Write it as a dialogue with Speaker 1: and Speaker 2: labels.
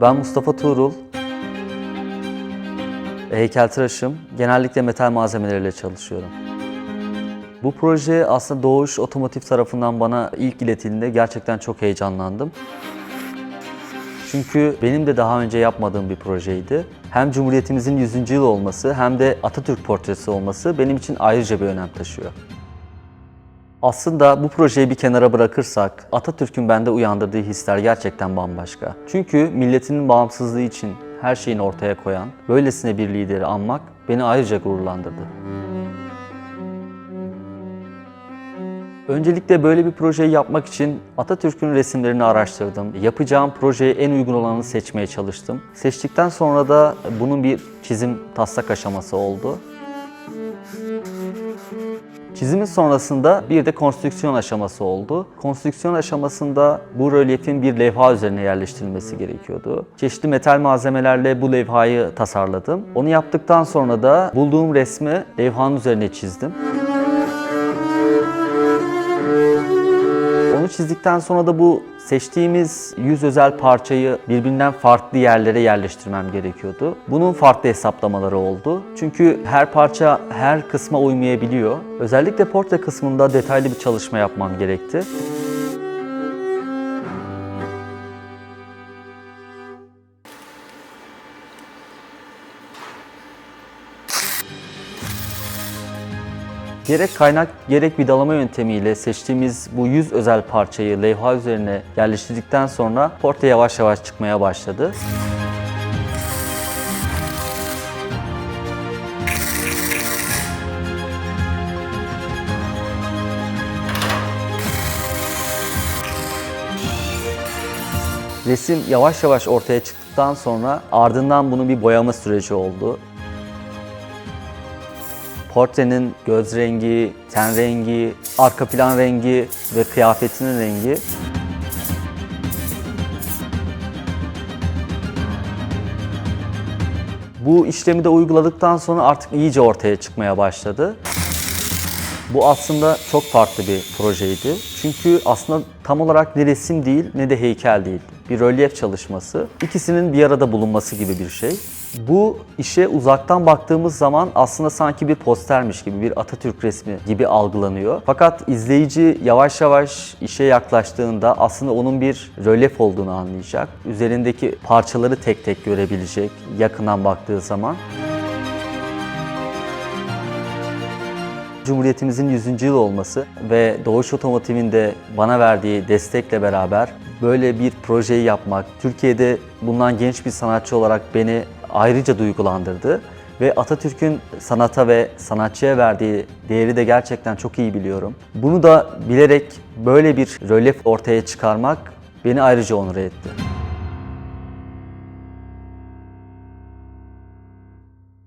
Speaker 1: Ben Mustafa Tuğrul. Heykeltıraşım. Genellikle metal malzemeleriyle çalışıyorum. Bu proje aslında Doğuş Otomotiv tarafından bana ilk iletildiğinde gerçekten çok heyecanlandım. Çünkü benim de daha önce yapmadığım bir projeydi. Hem Cumhuriyetimizin 100. yılı olması hem de Atatürk portresi olması benim için ayrıca bir önem taşıyor. Aslında bu projeyi bir kenara bırakırsak Atatürk'ün bende uyandırdığı hisler gerçekten bambaşka. Çünkü milletinin bağımsızlığı için her şeyini ortaya koyan, böylesine bir lideri anmak beni ayrıca gururlandırdı. Öncelikle böyle bir projeyi yapmak için Atatürk'ün resimlerini araştırdım. Yapacağım projeye en uygun olanı seçmeye çalıştım. Seçtikten sonra da bunun bir çizim taslak aşaması oldu. Çizimin sonrasında bir de konstrüksiyon aşaması oldu. Konstrüksiyon aşamasında bu rölyefin bir levha üzerine yerleştirilmesi gerekiyordu. Çeşitli metal malzemelerle bu levhayı tasarladım. Onu yaptıktan sonra da bulduğum resmi levhanın üzerine çizdim. Onu çizdikten sonra da bu seçtiğimiz yüz özel parçayı birbirinden farklı yerlere yerleştirmem gerekiyordu. Bunun farklı hesaplamaları oldu. Çünkü her parça her kısma uymayabiliyor. Özellikle portre kısmında detaylı bir çalışma yapmam gerekti. Gerek kaynak gerek vidalama yöntemiyle seçtiğimiz bu 100 özel parçayı levha üzerine yerleştirdikten sonra portre yavaş yavaş çıkmaya başladı. Resim yavaş yavaş ortaya çıktıktan sonra ardından bunun bir boyama süreci oldu. Portrenin göz rengi, ten rengi, arka plan rengi ve kıyafetinin rengi Bu işlemi de uyguladıktan sonra artık iyice ortaya çıkmaya başladı. Bu aslında çok farklı bir projeydi. Çünkü aslında tam olarak ne resim değil ne de heykel değil. Bir rölyef çalışması. İkisinin bir arada bulunması gibi bir şey. Bu işe uzaktan baktığımız zaman aslında sanki bir postermiş gibi, bir Atatürk resmi gibi algılanıyor. Fakat izleyici yavaş yavaş işe yaklaştığında aslında onun bir rölyef olduğunu anlayacak. Üzerindeki parçaları tek tek görebilecek yakından baktığı zaman. Cumhuriyetimizin 100. yıl olması ve Doğuş Otomotiv'in de bana verdiği destekle beraber böyle bir projeyi yapmak, Türkiye'de bundan genç bir sanatçı olarak beni ayrıca duygulandırdı. Ve Atatürk'ün sanata ve sanatçıya verdiği değeri de gerçekten çok iyi biliyorum. Bunu da bilerek böyle bir rölyef ortaya çıkarmak beni ayrıca onur etti.